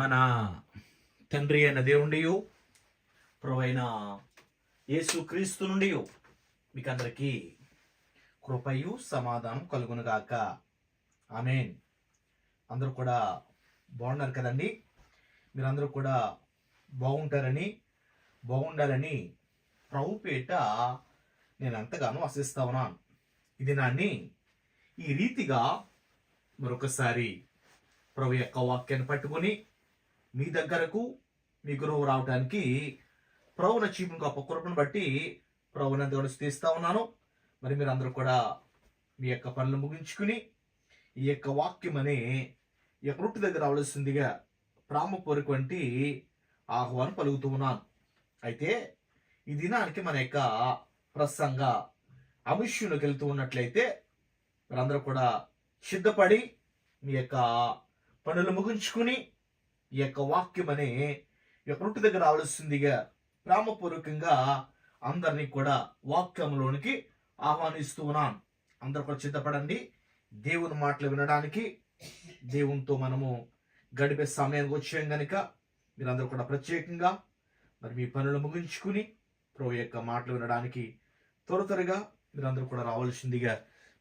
మన తండ్రి అయిన దేవుండి ప్రవైన యేసు క్రీస్తు నుండి మీకు అందరికీ కృపయు సమాధానం కలుగునుగాక ఆమెన్. అందరూ కూడా బాగున్నారు కదండి? మీరందరూ కూడా బాగుంటారని బాగుండాలని ప్రభుపేట నేను ఎంతగానో ఆశిస్తా ఉన్నాను. ఇది నాన్ని ఈ రీతిగా మరొకసారి ప్రభు యొక్క వాక్యాన్ని పట్టుకొని మీ దగ్గరకు మీ గురువు రావడానికి ప్రభున చీపును గొప్ప కృపను బట్టి ప్రభుని ఎంతగానో స్థిస్తా ఉన్నాను. మరి మీరు అందరూ కూడా మీ యొక్క పనులు ముగించుకుని ఈ యొక్క వాక్యం అనే ఈ యొక్క రొట్టె దగ్గర రావలసిందిగా ప్రామపూర్వకంటి ఆహ్వానం పలుకుతూ ఉన్నాను. అయితే ఈ దినానికి మన యొక్క ప్రసంగ అంశంలోకి వెళ్తూ ఉన్నట్లయితే మీరందరూ కూడా సిద్ధపడి మీ యొక్క పనులు ముగించుకుని ఈ యొక్క వాక్యం అనే ఈ యొక్క రొట్టె దగ్గర రావలసిందిగా ప్రేమపూర్వకంగా అందరినీ కూడా వాక్యంలోనికి ఆహ్వానిస్తూ ఉన్నాను అందరూ కూడా సిద్ధపడండి. దేవుని మాటలు వినడానికి దేవునితో మనము గడిపే సమయానికి వచ్చాం గనుక మీరందరూ కూడా ప్రత్యేకంగా మరి మీ పనులు ముగించుకుని ప్రభు యొక్క మాటలు వినడానికి త్వర త్వరగా మీరందరూ కూడా రావాల్సిందిగా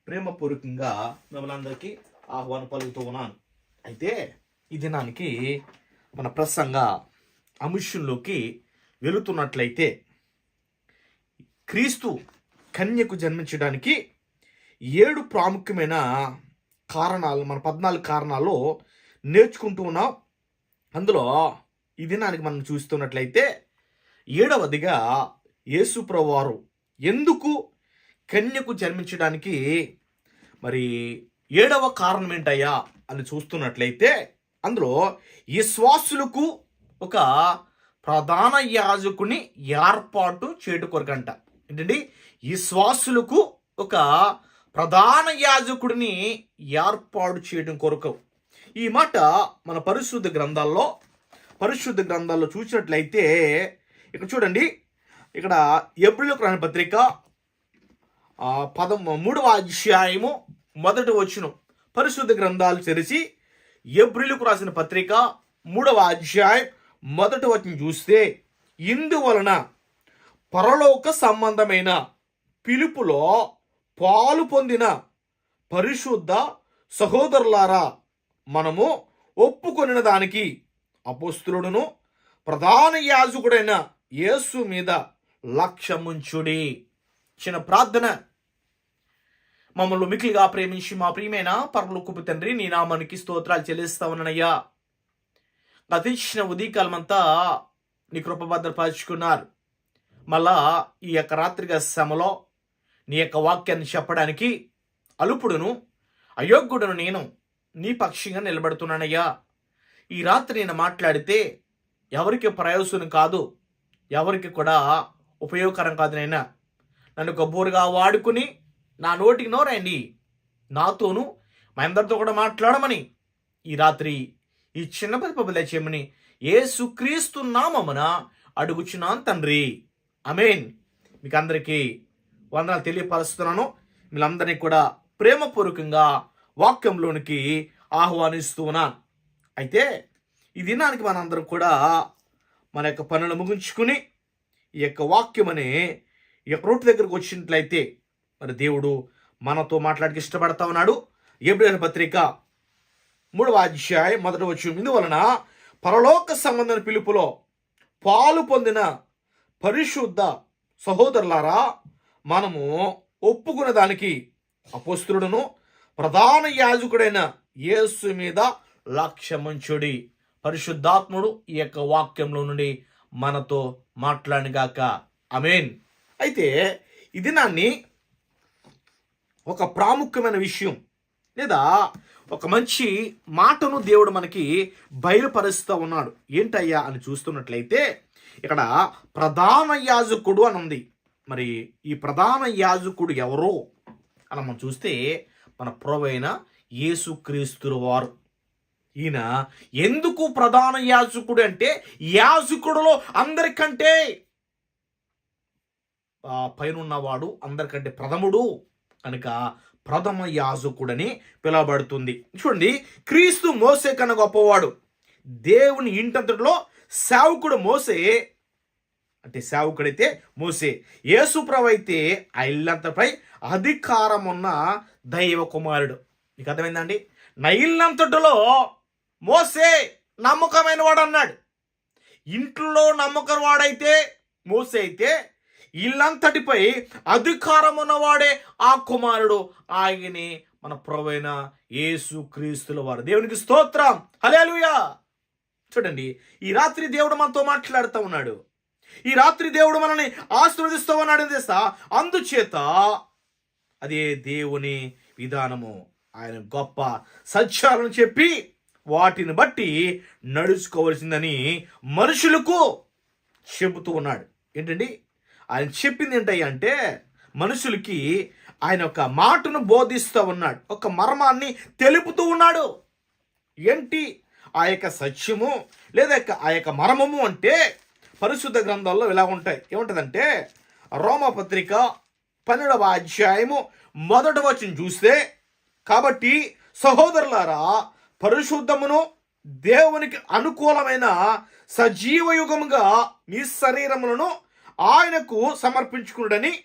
ప్రేమపూర్వకంగా మిమ్మల్ని అందరికీ ఆహ్వానం పలుకుతూ ఉన్నాను. అయితే ఈ దినానికి మన ప్రసంగ అమిషుల్లోకి వెళుతున్నట్లయితే క్రీస్తు కన్యకు జన్మించడానికి ఏడు ప్రాముఖ్యమైన కారణాలు మన పద్నాలుగు కారణాలు నేర్చుకుంటూ ఉన్నాం. అందులో ఈ దినానికి మనం చూస్తున్నట్లయితే ఏడవదిగా యేసుప్రవారు ఎందుకు కన్యకు జన్మించడానికి మరి ఏడవ కారణం ఏంటయ్యా అని చూస్తున్నట్లయితే అందులో విశ్వాసులకు ఒక ప్రధాన యాజకుని ఏర్పాటు చేయట కొరకంట. ఏంటండి? విశ్వాసులకు ఒక ప్రధాన యాజకుడిని ఏర్పాటు చేయడం కొరకు. ఈ మాట మన పరిశుద్ధ గ్రంథాల్లో పరిశుద్ధ గ్రంథాల్లో చూసినట్లయితే ఇక్కడ చూడండి. ఇక్కడ ఎబ్రిలకు రాని పత్రిక ఆ, పదం మూడవ అధ్యాయము మొదటి వచ్చును పరిశుద్ధ గ్రంథాలు తెరిచి ఎబ్రిలుకు రాసిన పత్రిక మూడవ అధ్యాయం మొదటి వచ్చిన చూస్తే ఇందువలన పరలోక సంబంధమైన పిలుపులో పాలు పొందిన పరిశుద్ధ సహోదరులారా మనము ఒప్పుకొనిన దానికి అపోస్తులుడును ప్రధాన యాజకుడైన యేసు మీద లక్ష్యముంచుడి. చిన్న ప్రార్థన. మమ్మల్ని మికిలిగా ప్రేమించి మా ప్రియమైన పరలోకపు తండ్రి నీ నామానికి స్తోత్రాలు చెల్లిస్తా ఉన్నానయ్యా గతించిన ఉదయకాలమంతా నీ కృప భద్రపరుచుకున్నారు. మళ్ళా ఈ యొక్క రాత్రిగా శ్రమలో నీ యొక్క వాక్యాన్ని చెప్పడానికి అలుపుడును అయోగ్యుడును నేను నీ పక్షంగా నిలబడుతున్నానయ్యా. ఈ రాత్రి నేను మాట్లాడితే ఎవరికి ప్రయోజనం కాదు ఎవరికి కూడా ఉపయోగకరం కాదు నైనా నన్ను గబ్బోరుగా వాడుకుని నా నోటికి నోరండి నాతోనూ మా అందరితో కూడా మాట్లాడమని. ఈ రాత్రి ఈ చిన్న పది చేయమని యేసుక్రీస్తు నామమున అడుగుచున్నాను తండ్రి. అమేన్ మీకు అందరికీ వందనాలు తెలియపరుస్తున్నాను. మీరందరినీ కూడా ప్రేమపూర్వకంగా వాక్యంలోనికి ఆహ్వానిస్తూ ఉన్నాను. అయితే ఈ దినానికి మనందరం కూడా మన యొక్క పనులు ముగించుకుని ఈ యొక్క వాక్యం అనే ఈ యొక్క రోడ్డు దగ్గరకు వచ్చినట్లయితే మరి దేవుడు మనతో మాట్లాడికి ఇష్టపడతా ఉన్నాడు. ఏబ్రిల్ పత్రిక మూడవ అధ్యాయం మొదట వచ్చు ఇందువలన పరలోక సంబంధం పిలుపులో పాలు పొందిన పరిశుద్ధ సహోదరులారా మనము ఒప్పుకున్న దానికి అపోస్తుడును ప్రధాన యాజకుడైన యేసు మీద లక్ష్యమంచుడి. పరిశుద్ధాత్ముడు ఈ యొక్క వాక్యంలో నుండి మనతో మాట్లాడిగాక అమేన్ అయితే ఈ దినాన్ని ఒక ప్రాముఖ్యమైన విషయం. లేదా ఒక మంచి మాటను దేవుడు మనకి బయలుపరుస్తూ ఉన్నాడు. ఏంటయ్యా అని చూస్తున్నట్లయితే ఇక్కడ ప్రధాన యాజకుడు అని ఉంది. మరి ఈ ప్రధాన యాజకుడు ఎవరో అని మనం చూస్తే మన ప్రొవైన యేసుక్రీస్తుల వారు. ఈయన ఎందుకు ప్రధాన యాజకుడు అంటే యాజకుడులో అందరికంటే పైన ఉన్నవాడు అందరికంటే ప్రథముడు. కనుక ప్రథమ యాజకుడని పిలవబడుతుంది. చూడండి క్రీస్తు మోసే కన్నా గొప్పవాడు. దేవుని ఇంటంతటిలో సేవకుడు మోసే అంటే సేవకుడైతే మోసే. యేసుప్రభు అయితే ఆ ఇల్లంతపై అధికారం ఉన్న దైవ కుమారుడు. మీకు అర్థమైందండి? నా ఇల్లంతటిలో మోసే నమ్మకమైన వాడు అన్నాడు ఇంట్లో నమ్మకం వాడైతే మోసే అయితే ఇల్లంతటిపై అధికారం ఉన్నవాడే ఆ కుమారుడు. ఆయనే మన ప్రవైన యేసు క్రీస్తుల వారు. దేవునికి స్తోత్రం. హలేలుయా చూడండి ఈ రాత్రి దేవుడు మనతో మాట్లాడుతూ ఉన్నాడు. ఈ రాత్రి దేవుడు మనల్ని ఆశీర్వదిస్తూ ఉన్నాడు అని తెలుసా? అందుచేత అదే దేవుని విధానము. ఆయన గొప్ప సత్యాలను చెప్పి వాటిని బట్టి నడుచుకోవలసిందని మనుషులకు చెబుతూ ఉన్నాడు. ఏంటండి? ఆయన చెప్పింది ఏంటంటే అంటే మనుషులకి ఆయన ఒక మాటను బోధిస్తూ ఉన్నాడు. ఒక మర్మాన్ని తెలుపుతూ ఉన్నాడు. ఏంటి? ఆ యొక్క సత్యము లేదా ఆ యొక్క మర్మము అంటే పరిశుద్ధ గ్రంథాల్లో ఇలా ఉంటాయి. ఏముంటుందంటే రోమపత్రిక పన్నెండవ అధ్యాయము మొదటి వచ్చిన చూస్తే కాబట్టి సహోదరులారా పరిశుద్ధమును దేవునికి అనుకూలమైన సజీవ యుగముగా మీ శరీరములను ఆయనకు సమర్పించుకున్నాడని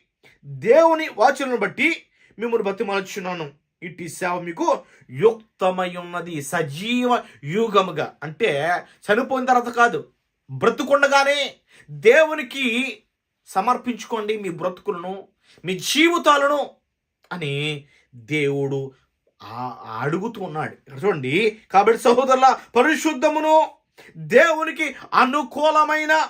దేవుని వాచనను బట్టి మిమ్మల్ని బతిమాలుచున్నాను. ఇటు సేవ మీకు యుక్తమై ఉన్నది. సజీవ యుగముగా. అంటే చనిపోయిన తర్వాత కాదు బ్రతుకుండగానే దేవునికి సమర్పించుకోండి మీ బ్రతుకులను మీ జీవితాలను అని దేవుడు అడుగుతూ ఉన్నాడు. చూడండి కాబట్టి సహోదరుల పరిశుద్ధమును దేవునికి అనుకూలమైన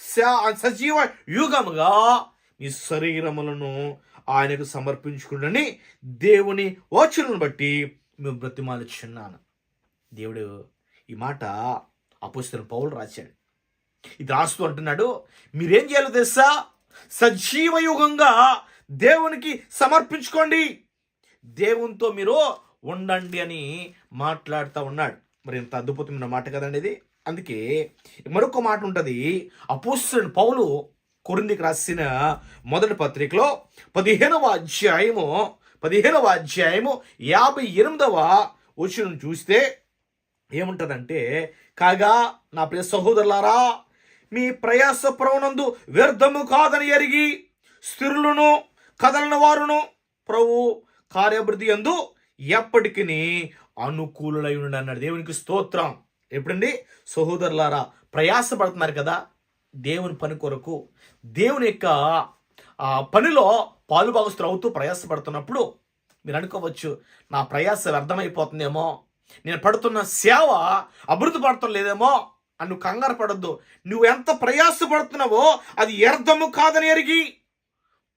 సజీవ యుగముగా మీ శరీరములను ఆయనకు సమర్పించుకుంటని దేవుని వచనను బట్టి మేము బ్రతిమాలుచున్నాను దేవుడు ఈ మాట అపోస్తున్న పౌలు రాశాడు. ఇది రాస్తూ అంటున్నాడు మీరేం చేయాలో తెలుసా? సజీవ యుగంగా దేవునికి సమర్పించుకోండి. దేవునితో మీరు ఉండండి అని మాట్లాడుతూ ఉన్నాడు. మరి ఇంత అద్భుతమైన మాట కదండి ఇది? అందుకే మరొక మాట ఉంటుంది. అపోస్తుడు పౌలు కొరిందికి రాసిన మొదటి పత్రికలో పదిహేనవ అధ్యాయము పదిహేనవ అధ్యాయము యాభై ఎనిమిదవ వచ్చిన చూస్తే ఏముంటదంటే కాగా నా ప్రియ సహోదరులారా మీ ప్రయాస ప్రవణందు వ్యర్థము కాదని ఎరిగి స్థిరులను కదలని వారును ప్రభు కార్యభివృద్ధి ఎందు ఎప్పటికీ అనుకూలులై ఉండి అన్నాడు దేవునికి స్తోత్రం. ఎప్పుడండి? సహోదరులారా ప్రయాసపడుతున్నారు కదా దేవుని పని కొరకు. దేవుని యొక్క పనిలో పాలుభాగస్తులు అవుతూ ప్రయాసపడుతున్నప్పుడు మీరు అనుకోవచ్చు నా ప్రయాస వ్యర్థమైపోతుందేమో నేను పడుతున్న సేవ అభివృద్ధి పడటం లేదేమో అని నువ్వు కంగారు పడద్దు. నువ్వు ఎంత ప్రయాసపడుతున్నావో అది వ్యర్థము కాదని ఎరిగి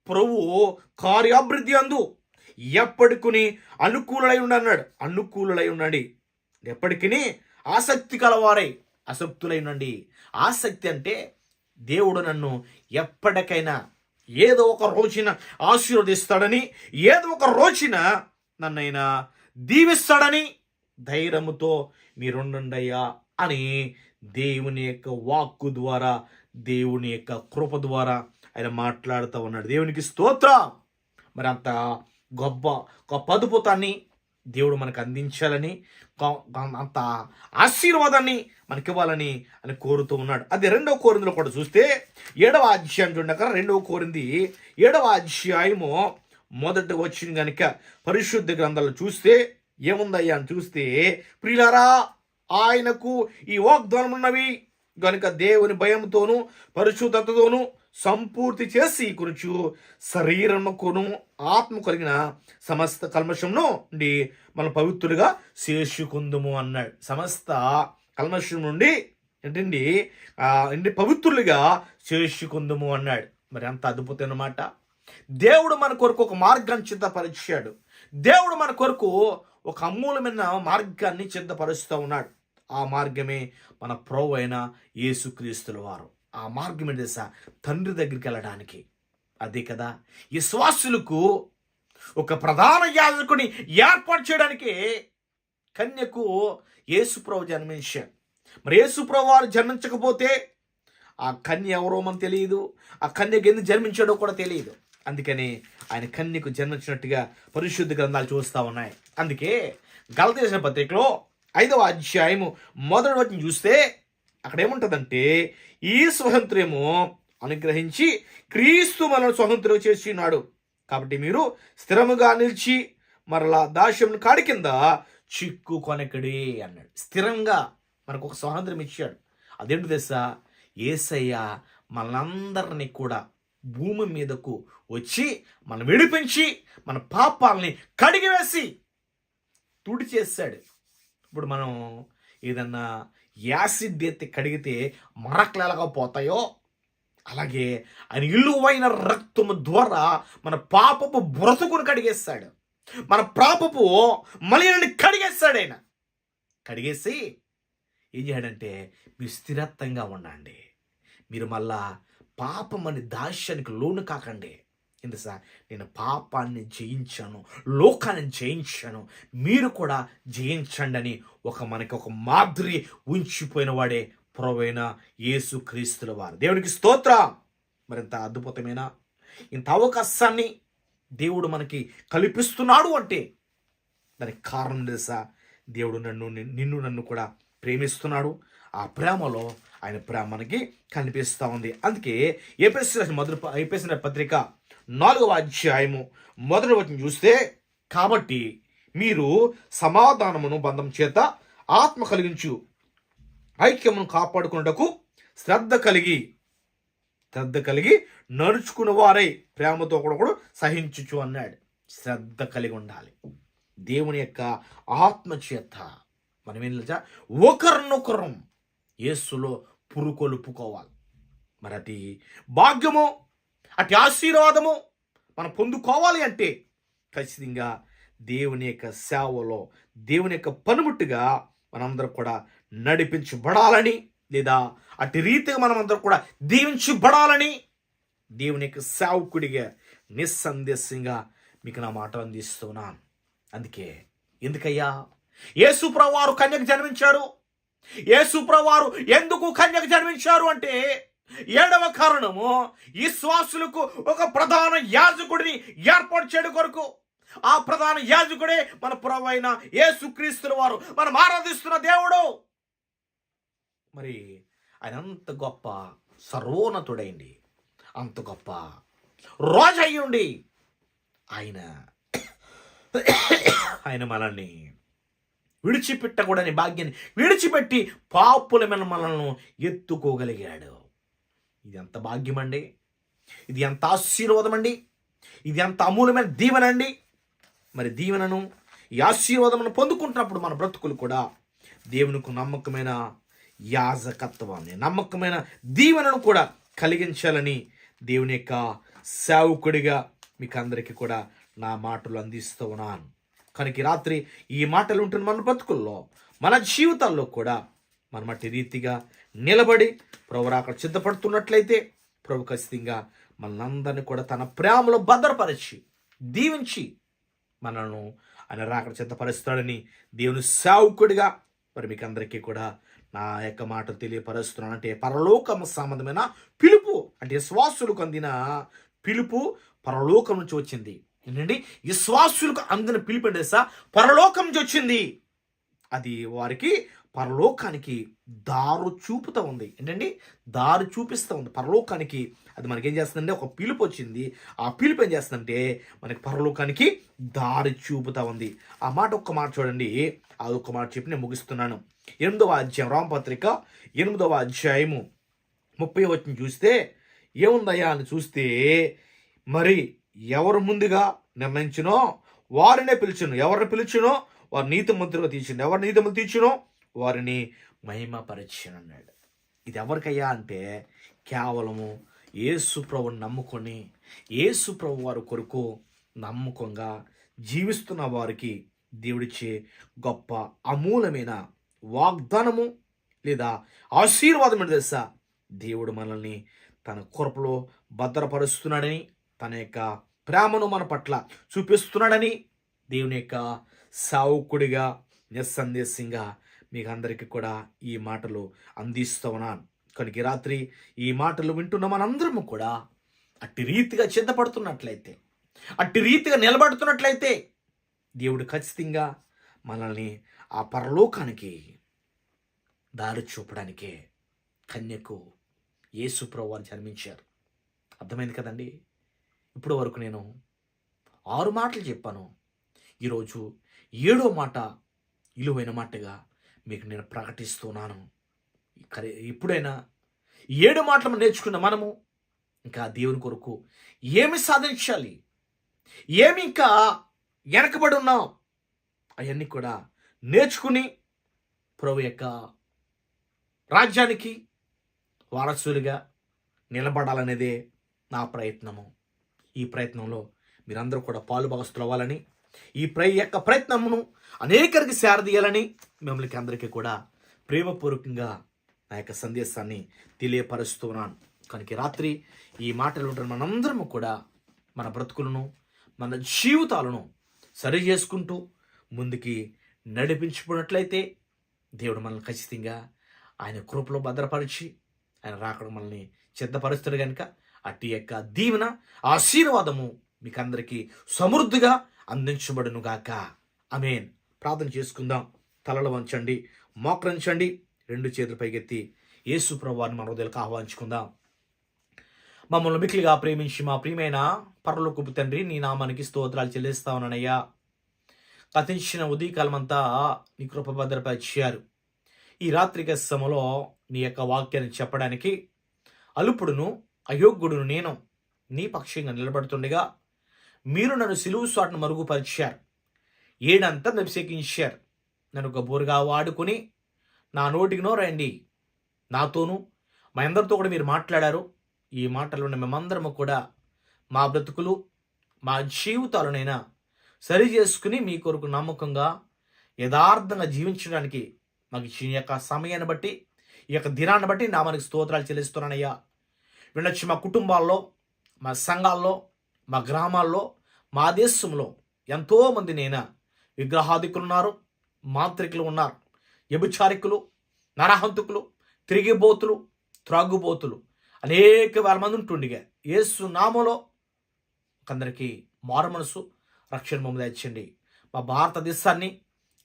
ప్రభు కార్యాభివృద్ధి అందు ఎప్పటికుని అనుకూలులై ఉండన్నాడు అనుకూలులై ఉండండి. ఎప్పటికీ ఆసక్తి కలవారై అసక్తులైనండి ఆసక్తి అంటే దేవుడు నన్ను ఎప్పటికైనా ఏదో ఒక రోజున ఆశీర్వదిస్తాడని ఏదో ఒక రోజున నన్నైనా దీవిస్తాడని ధైర్యముతో మీరుండండయ్యా అని దేవుని యొక్క వాక్కు ద్వారా దేవుని యొక్క కృప ద్వారా ఆయన మాట్లాడుతూ ఉన్నాడు. దేవునికి స్తోత్ర. మరి అంత గొప్ప గొప్ప అద్భుతాన్ని దేవుడు మనకు అందించాలని అంత ఆశీర్వాదాన్ని మనకివ్వాలని అని కోరుతూ ఉన్నాడు. అది రెండవ కోరిందులో కూడా చూస్తే ఏడవ అధ్యాయం చూడక రెండవ కోరింది. ఏడవ అధ్యాయము మొదట వచ్చిన గనుక పరిశుద్ధ గ్రంథాలు చూస్తే ఏముందయ్యా అని చూస్తే ప్రియులారా ఆయనకు ఈ వాగ్దానం ఉన్నవి గనుక దేవుని భయంతోను పరిశుద్ధతతోను సంపూర్తి చేసి కురుచు శరీరముకును ఆత్మ కలిగిన సమస్త కల్మషంను నుండి మనం పవిత్రులుగా శేషుకుందుము అన్నాడు. సమస్త కల్మషం నుండి ఏంటండి? ఏంటి? పవిత్రులుగా శేషుకుందుము అన్నాడు. మరి అంత అద్భుతమైన మాట. దేవుడు మన కొరకు ఒక మార్గాన్ని సిద్ధపరిచాడు. దేవుడు మన కొరకు ఒక అమూలమైన మార్గాన్ని సిద్ధపరుస్తూ ఉన్నాడు. ఆ మార్గమే మన ప్రభు అయిన యేసుక్రీస్తుల వారు. ఆ మార్గం ఏంటి తెలుసా తండ్రి దగ్గరికి వెళ్ళడానికి. అదే కదా విశ్వాసులకు ఒక ప్రధాన యాజకుని ఏర్పాటు చేయడానికి కన్యకు యేసుప్రభు జన్మించారు మరి యేసుప్రభు వారు జన్మించకపోతే ఆ కన్య ఎవరో మనం తెలియదు ఆ కన్యకు ఎందుకు జన్మించాడో కూడా తెలియదు. అందుకని ఆయన కన్యకు జన్మించినట్టుగా పరిశుద్ధ గ్రంథాలు చూస్తూ ఉన్నాయి. అందుకే గలతీసిన పత్రికలో ఐదవ అధ్యాయము మొదటి వచ్చిన చూస్తే అక్కడ ఏముంటుందంటే ఈ స్వాతంత్ర్యము అనుగ్రహించి క్రీస్తు మనల్ని స్వతంత్రం చేసినాడు. కాబట్టి మీరు స్థిరముగా నిలిచి మరలా దాస్యం కాడి కింద చిక్కు కొనకడి అన్నాడు. స్థిరంగా మనకు ఒక స్వాతంత్రం ఇచ్చాడు. అదేంటి తెలుసా? ఏసయ్య మనందరినీ కూడా భూమి మీదకు వచ్చి మనం విడిపించి మన పాపాలని కడిగివేసి తుడి చేశాడు ఇప్పుడు మనం ఏదన్నా యాసిడ్ ఎత్తి కడిగితే మరకలు పోతాయో? అలాగే ఆయన ఇల్లువైన రక్తము ద్వారా మన పాపపు బ్రతుకును కడిగేస్తాడు. మన పాపపు మలిని కడిగేస్తాడు ఆయన. కడిగేసి ఏం చేయడంటే మీరు స్థిరత్వంగా ఉండండి. మీరు మళ్ళా పాపం అని దాస్యానికి లోను కాకండి. ఎందుకు సార్. నేను పాపాన్ని జయించాను లోకాన్ని జయించాను. మీరు కూడా జయించండి అని ఒక మనకి ఒక మాదిరి ఉంచిపోయిన వాడే ప్రొవైన యేసు క్రీస్తుల వారు. దేవునికి స్తోత్ర. మరింత అద్భుతమైన? ఇంత అవకాశాన్ని దేవుడు మనకి కల్పిస్తున్నాడు అంటే దానికి కారణం తెలుసా దేవుడు నన్ను నిన్ను నన్ను కూడా ప్రేమిస్తున్నాడు. ఆ ప్రేమలో ఆయన ప్రేమ మనకి కనిపిస్తూ ఉంది. అందుకే ఏపీఎస్ మొదటి ఏపీఎస్ పత్రిక నాలుగవ అధ్యాయము. మొదటి వచ్చిన చూస్తే కాబట్టి మీరు సమాధానమును బంధం చేత ఆత్మ కలిగించు ఐక్యమును కాపాడుకున్నటకు శ్రద్ధ కలిగి శ్రద్ధ కలిగి నడుచుకున్న వారై ప్రేమతో కూడా కూడా సహించుచు అన్నాడు. శ్రద్ధ కలిగి ఉండాలి. దేవుని యొక్క ఆత్మచేత మనం ఏం తెలుసా ఒకరినొకరం యేసులో పురుకొలుపుకోవాలి. మరి అది భాగ్యము అటు ఆశీర్వాదము మనం పొందుకోవాలి అంటే ఖచ్చితంగా దేవుని యొక్క సేవలో దేవుని యొక్క పనిముట్టుగా మనందరం కూడా నడిపించబడాలని లేదా అటు రీతిగా మనమందరం కూడా దీవించబడాలని దేవుని యొక్క సేవకుడిగా నిస్సందేశంగా మీకు నా మాట అందిస్తున్నాను. అందుకే ఎందుకయ్యా? యేసుప్రవారు కన్యకు జన్మించారు యేసుప్రవారు ఎందుకు కన్యకు జన్మించారు అంటే ఏడవ కారణము విశ్వాసులకు ఒక ప్రధాన యాజకుడిని ఏర్పాటు చేయడం కొరకు. ఆ ప్రధాన యాజకుడే మన పురవైన అయిన యేసుక్రీస్తుల వారు. మనం ఆరాధిస్తున్న దేవుడు. మరి ఆయన అంత గొప్ప సర్వోన్నతుడైంది అంత గొప్ప రోజయ్యుండి. అయ్యుండి ఆయన ఆయన మనల్ని విడిచిపెట్టకూడని భాగ్యాన్ని విడిచిపెట్టి పాపుల మన మనల్ని ఎత్తుకోగలిగాడు. ఇది ఎంత భాగ్యం అండి ఇది ఎంత ఆశీర్వాదం అండి ఇది ఎంత అమూల్యమైన దీవెన అండి మరి దీవెనను ఈ ఆశీర్వాదమును పొందుకుంటున్నప్పుడు మన బ్రతుకులు కూడా దేవునికి నమ్మకమైన యాజకత్వాన్ని నమ్మకమైన దీవెనను కూడా కలిగించాలని దేవుని యొక్క సేవకుడిగా మీకు అందరికీ కూడా నా మాటలు అందిస్తూ ఉన్నాను. కనుక రాత్రి ఈ మాటలు ఉంటున్న మన బ్రతుకుల్లో మన జీవితాల్లో కూడా మనం అట్టి రీతిగా నిలబడి ప్రభు అక్కడ సిద్ధపడుతున్నట్లయితే ప్రభు ఖచ్చితంగా మనందరినీ కూడా తన ప్రేమలో భద్రపరిచి దీవించి మనల్ని ఆయన రాకడ సిద్ధపరుస్తాడని దేవుని సావుకుడిగా మరి మీకు అందరికీ కూడా నా యొక్క మాట తెలియపరుస్తున్నాను. అంటే పరలోకం సంబంధమైన పిలుపు అంటే విశ్వాసులకు అందిన పిలుపు పరలోకం నుంచి వచ్చింది. ఏంటండి విశ్వాసులకు అందిన పిలుపు అంటే పరలోకం నుంచి వచ్చింది. అది వారికి పరలోకానికి దారు చూపుతూ ఉంది. ఏంటండి? దారి చూపిస్తూ ఉంది. పరలోకానికి అది మనకేం చేస్తుందంటే ఒక పిలుపు వచ్చింది. ఆ పిలుపు ఏం చేస్తుందంటే మనకి పరలోకానికి దారి చూపుతూ ఉంది. ఆ మాట ఒక్క మాట చూడండి. అది ఒక్క మాట చెప్పి నేను ముగిస్తున్నాను. ఎనిమిదవ అధ్యాయం రామపత్రిక ఎనిమిదవ అధ్యాయము ముప్పై వచ్చిన చూస్తే ఏముందయ్యా? అని చూస్తే మరి ఎవరు ముందుగా నిర్ణయించినో? వారినే పిలిచిను. ఎవరిని పిలిచినో? వారు నీతి మంత్రులుగా తీర్చిండు ఎవరు నీతి మంత్రులు తీర్చునో? వారిని మహిమపరచనున్నాడు. ఇది ఎవరికయ్యా అంటే కేవలము యేసు ప్రభుని నమ్ముకొని యేసు ప్రభు వారి కొరకు నమ్మకంగా జీవిస్తున్న వారికి దేవుడిచ్చే గొప్ప అమూలమైన వాగ్దానము లేదా ఆశీర్వాదం ఏంటి తెలుసా? దేవుడు మనల్ని తన కొరపులో భద్రపరుస్తున్నాడని తన యొక్క ప్రేమను మన పట్ల చూపిస్తున్నాడని దేవుని యొక్క సావుకుడిగా నిస్సందేశంగా మీకు అందరికీ కూడా ఈ మాటలు అందిస్తూ ఉన్నాను. కనుక రాత్రి ఈ మాటలు వింటున్న మనందరము కూడా అట్టి రీతిగా సిద్ధపడుతున్నట్లయితే అట్టి రీతిగా నిలబడుతున్నట్లయితే దేవుడు ఖచ్చితంగా మనల్ని ఆ పరలోకానికి దారి చూపడానికే కన్యకు యేసు వారు జన్మించారు. అర్థమైంది కదండి? ఇప్పుడు వరకు నేను ఆరు మాటలు చెప్పాను. ఈరోజు ఏడో మాట ఇలువైన మాటగా మీకు నేను ప్రకటిస్తున్నాను. ఇప్పుడైనా ఏడు మాటలు నేర్చుకున్న మనము ఇంకా దేవుని కొరకు ఏమి సాధించాలి? ఏమి ఇంకా వెనకబడి ఉన్నాం? అవన్నీ కూడా నేర్చుకుని ప్రభు యొక్క రాజ్యానికి వారసులుగా నిలబడాలనేదే నా ప్రయత్నము. ఈ ప్రయత్నంలో మీరందరూ కూడా పాలుభాగస్తులు అవ్వాలని ఈ ప్రై యొక్క ప్రయత్నమును అనేకరికి శారదీయాలని మిమ్మల్ని అందరికీ కూడా ప్రేమపూర్వకంగా నా యొక్క సందేశాన్ని తెలియపరుస్తున్నాను కనుక రాత్రి ఈ మాటలు ఉంటున్న మనందరము కూడా మన బ్రతుకులను మన జీవితాలను సరి చేసుకుంటూ ముందుకి నడిపించుకున్నట్లయితే దేవుడు మనల్ని ఖచ్చితంగా ఆయన కృపలో భద్రపరిచి ఆయన రాకడ మనల్ని సిద్ధపరుస్తాడు కనుక అట్టి యొక్క దీవెన ఆశీర్వాదము మీకు అందరికీ సమృద్ధిగా అందించబడునుగాక. అమేన్ ప్రార్థన చేసుకుందాం. తలలు వంచండి మోకరించండి రెండు చేతులు పైకెత్తి యేసు ప్రభువారిని మన హృదయాలకు ఆహ్వానించుకుందాం. మమ్మల్ని మిక్కిలిగా ప్రేమించి మా ప్రియమైన పరలోకపు తండ్రి నీ నామానికి స్తోత్రాలు చెల్లిస్తామనయ్యా కథించిన ఉదయకాలమంతా నీ కృప భద్రపరిచారు. ఈ రాత్రిక సమలో నీ యొక్క వాక్యాన్ని చెప్పడానికి అలుపుడును అయోగ్యుడును నేను నీ పక్షంగా నిలబడుతుండగా మీరు నన్ను సిలువు సాటును మరుగుపరిచారు. ఏడంతా నభిషేకించారు. నన్ను గబోరుగా వాడుకుని నా నోటికినో రండి నాతోనూ మా అందరితో కూడా మీరు మాట్లాడారు. ఈ మాటలు మేమందరము కూడా మా బ్రతుకులు మా జీవితాలనైనా సరి చేసుకుని మీ కొరకు నమ్మకంగా యథార్థంగా జీవించడానికి మాకు ఈ యొక్క సమయాన్ని బట్టి ఈ యొక్క దినాన్ని బట్టి నా మనకి స్తోత్రాలు చెల్లిస్తున్నానయ్యా. వినొచ్చి మా కుటుంబాల్లో మా సంఘాల్లో మా గ్రామాల్లో మా దేశంలో ఎంతోమంది నేనా విగ్రహాధికులు ఉన్నారు మాంత్రికులు ఉన్నారు వ్యభిచారికులు నరహంతుకులు తిరిగిబోతులు త్రాగుబోతులు. అనేక వేల మంది ఉంటుండగా. యేసు నామలో కొందరికి మారు మనసు రక్షణ మమ్మల్ని తెచ్చండి మా భారతదేశాన్ని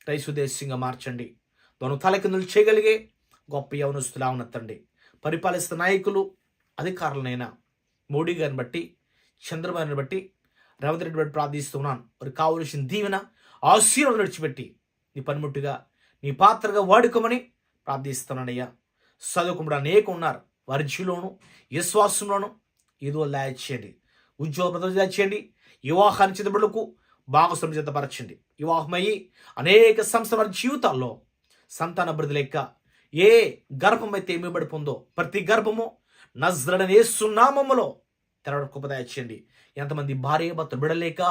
రైసు దేశంగా మార్చండి. దొను తలకిందులు చేయగలిగే గొప్ప యవనస్తులా ఉన్నతండి. పరిపాలిస్తున్న నాయకులు అధికారులనైనా మోడీ గారిని బట్టి చంద్రబాబుని బట్టి రేవంత్ రెడ్డి బట్టి ప్రార్థిస్తున్నాను. మరి కావలసిన దీవెన ఆశీర్వాదం నడిచిపెట్టి నీ పనిముట్టుగా నీ పాత్రగా వాడుకోమని ప్రార్థిస్తున్నానయ్యా చదువుకుండా అనేక ఉన్నారు. వారి విశ్వాసంలోను ఏదో చేయండి. ఉద్యోగ ప్రదర్శన చేయండి. వివాహాన్ని చిత్తబడులకు భాగస్వామి సిద్ధపరచండి. వివాహమయ్యి అనేక సంస్థల జీవితాల్లో సంతాన అభివృద్ధి లెక్క ఏ గర్భం అయితే పడిపోందో ప్రతి గర్భము నజ్రడనే సున్నామములో తెరవడం కృప దయచేయండి ఎంతమంది భార్య భర్తలు బిడలేక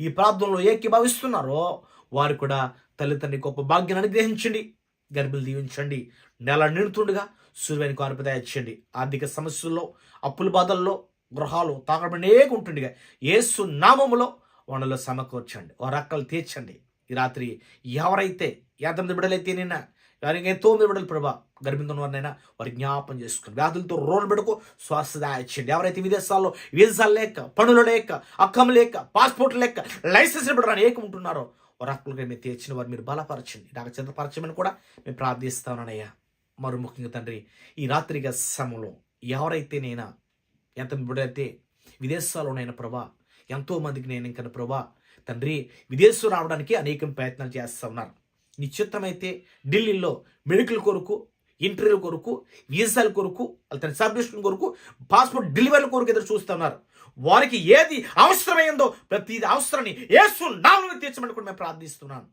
ఈ ప్రాంతంలో ఏకీభావిస్తున్నారో వారు కూడా తల్లిదండ్రి గొప్ప భాగ్యాన్ని అనుగ్రహించండి. గర్భిలు దీవించండి. నెల నిండుతుండగా సూర్యుని కానుప దయచేయండి ఆర్థిక సమస్యల్లో అప్పుల బాధల్లో గృహాలు తాకడబడినే ఉంటుండగా ఏసు నామములో వాళ్ళలో సమకూర్చండి. వారి అక్కలు తీర్చండి. ఈ రాత్రి ఎవరైతే ఎంతమంది బిడలైతే నిన్న ఎవరికి ఎంతో మంది బిడలు ప్రభా గర్భించిన వారినైనా వారి జ్ఞాపం చేసుకుని వ్యాధులతో రోడ్డు బిడకు శ్వాస దాయించండి ఎవరైతే విదేశాల్లో వీసాలు లేక పనులు లేక అక్కం లేక పాస్పోర్ట్ లేక లైసెన్స్ బిడ్డ అనేకం ఉంటున్నారో వారి అప్పులుగా మీరు తీర్చిన వారు మీరు బలపరచండి. నాకు చెందపరచమని కూడా మేము ప్రార్థిస్తానయ్యా మరో ముఖ్యంగా తండ్రి ఈ రాత్రిగా సమయంలో ఎవరైతే నేనా ఎంత బిడ్డైతే విదేశాల్లోనైనా ప్రభా ఎంతో మందికి నేను ఇంకా ప్రభా తండ్రి విదేశం రావడానికి అనేక ప్రయత్నాలు చేస్తూ ఉన్నారు. నిశ్చితమైతే ఢిల్లీలో మెడికల్ కొరకు ఇంటర్వ్యూ కొరకు వీసాల కొరకు అతని సబ్మిషన్ కొరకు పాస్పోర్ట్ డెలివరీ కొరకు ఎదురు చూస్తున్నారు. వారికి ఏది అవసరమైందో ప్రతి అవసరాన్ని ఏసు నామని తీర్చమని కూడా మేము ప్రార్థిస్తున్నాను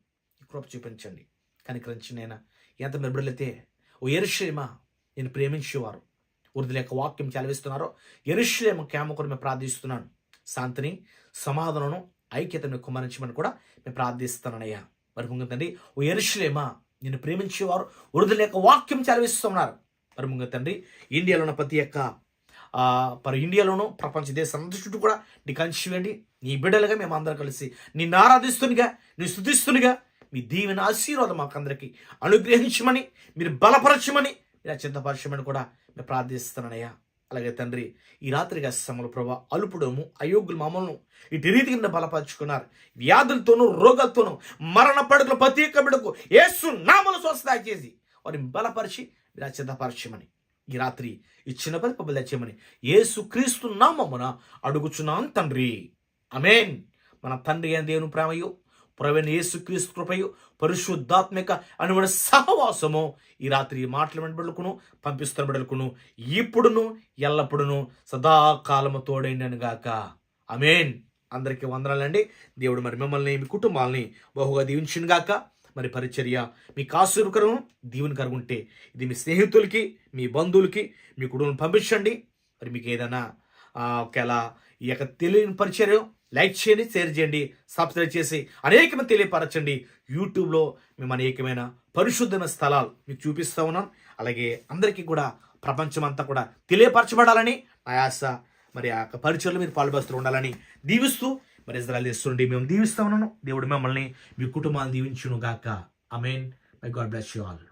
కృప చూపించండి. కనికరించి నేను ఎంత మెబడలైతే ఓ ఎరుషేమా నేను ప్రేమించేవారు వృద్ధుల యొక్క వాక్యం చదివిస్తున్నారో ఎరుషలేమ క్యామ కూడా మేము ప్రార్థిస్తున్నాను శాంతిని సమాధానం ఐక్యతను కుమరించమని కూడా మేము ప్రార్థిస్తున్నానయ్యా. మరి ముంగ తండ్రి ఓ ఎరుషులేమా నిన్ను ప్రేమించేవారు వృద్ధుల యొక్క వాక్యం చదివిస్తున్నారు మరి ముంగ తండ్రి ఇండియాలో ఉన్న ప్రతి యొక్క మరి ఇండియాలోను ప్రపంచ దేశం చుట్టూ కూడా నీ కంచివేయండి నీ బిడ్డలుగా మేము అందరం కలిసి నిన్ను ఆరాధిస్తునిగా నీ స్థుతిస్తునిగా మీ దీవెన ఆశీర్వాదం మాకందరికీ అనుగ్రహించమని మీరు బలపరచమని ఇలా చింతపరచమని కూడా మేము ప్రార్థిస్తున్నానయ్యా. అలాగే తండ్రి ఈ రాత్రి సమయంలో ప్రభా అలుపుడము అయోగ్యులు మమ్మల్ని ఇటు రీతి కింద బలపరుచుకున్నారు. వ్యాధులతోనూ రోగాలతోనూ మరణ పడుకుల ప్రతి ఒక్క బిడ్డకు ఏసు నామలు స్వస్థ చేసి వారిని బలపరిచి మీరు సిద్ధపరచమని ఈ రాత్రి ఇచ్చిన పది పబ్బలు తెచ్చేయమని ఏసు క్రీస్తు నామమున అడుగుచున్నాను తండ్రి. అమేన్ మన తండ్రి అయిన దేవుని ప్రేమయో ప్రవీణ యేసుక్రీస్తు కృపయు పరిశుద్ధాత్మిక అనువైన సహవాసము ఈ రాత్రి మాటలు వెంటబడుకును పంపిస్తున్న బిడ్డలకును ఇప్పుడును ఎల్లప్పుడును సదాకాలము తోడైండను గాక. అమేన్ అందరికీ వందనాలండి. దేవుడు మరి మిమ్మల్ని మీ కుటుంబాలని బహుగా దీవించిన గాక. మరి పరిచర్య మీకు ఆశీర్వకరం దీవెనకరం ఉంటే ఇది మీ స్నేహితులకి మీ బంధువులకి మీ కుటుంబం పంపించండి. మరి మీకు ఏదైనా ఒకేలా ఒకవేళ ఈ యొక్క తెలియని పరిచర్యం లైక్ చేయండి షేర్ చేయండి సబ్స్క్రైబ్ చేసి అనేకమైన తెలియపరచండి. యూట్యూబ్లో మేము అనేకమైన పరిశుద్ధమైన స్థలాలు మీకు చూపిస్తూ ఉన్నాం. అలాగే అందరికీ కూడా ప్రపంచం అంతా కూడా తెలియపరచబడాలని నా ఆశ. మరి ఆ యొక్క పరిచయలు మీరు పాల్పస్తూ ఉండాలని దీవిస్తూ మరి ఇజ్రాయల్ చేస్తుండి మేము దీవిస్తా ఉన్నాను. దేవుడు మిమ్మల్ని మీ కుటుంబాన్ని దీవించును గాక amen my God bless you all